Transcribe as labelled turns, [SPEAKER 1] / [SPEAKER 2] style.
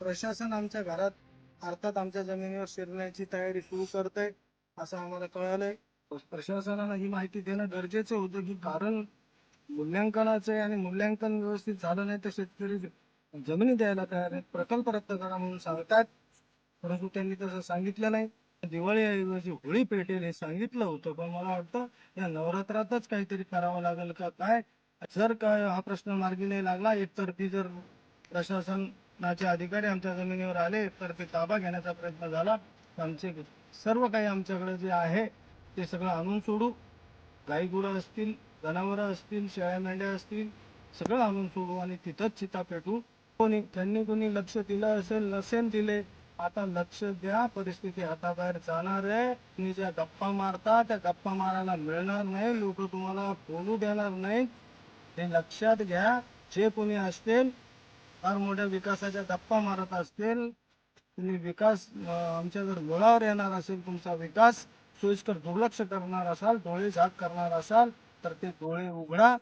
[SPEAKER 1] प्रशासन आमच्या घरात अर्थात आमच्या जमिनीवर शिरण्याची तयारी सुरू करत आहे असं आम्हाला कळालंय. प्रशासनाला ही माहिती देणं गरजेचं होतं की कारण मूल्यांकनाचं आहे आणि मूल्यांकन व्यवस्थित झालं नाही तर शेतकरी जमिनी द्यायला तयार आहेत प्रकल्प रद्द करा म्हणून सांगतात. परंतु त्यांनी तसं सांगितलं नाही. दिवाळीऐवजी होळी पेटेल हे सांगितलं होतं पण मला वाटतं या नवरात्रातच काहीतरी करावं लागेल का काय? जर काय हा प्रश्न मार्गी नाही लागला एकतर्फी जर प्रशासन नाचे अधिकारी आमच्या जमिनीवर आले तर ते ताबा घेण्याचा प्रयत्न झाला. आमचे सर्व काही आमच्याकडे जे आहे ते सगळं आणून सोडू. गाई गुरं असतील जनावरं असतील शेळ्या मेंढ्या असतील सगळं आणून सोडू आणि तिथंच चिता पेटू कोणी त्यांनी कोणी लक्ष दिलं असेल नसेल दिले आता लक्ष द्या. परिस्थिती हाताबाहेर जाणार आहे. तुम्ही ज्या गप्पा मारता त्या गप्पा मारायला मिळणार नाही. लोक तुम्हाला बोलू देणार नाही ते लक्षात घ्या. जे कोणी असतील फार मोठ्या विकासाच्या गप्पा मारत असतील तुम्ही विकास आमच्या जर मुळावर येणार असेल तुमचा विकास सोयीस्कर दुर्लक्ष करणार असाल डोळे झाक करणार असाल तर ते डोळे उघडा.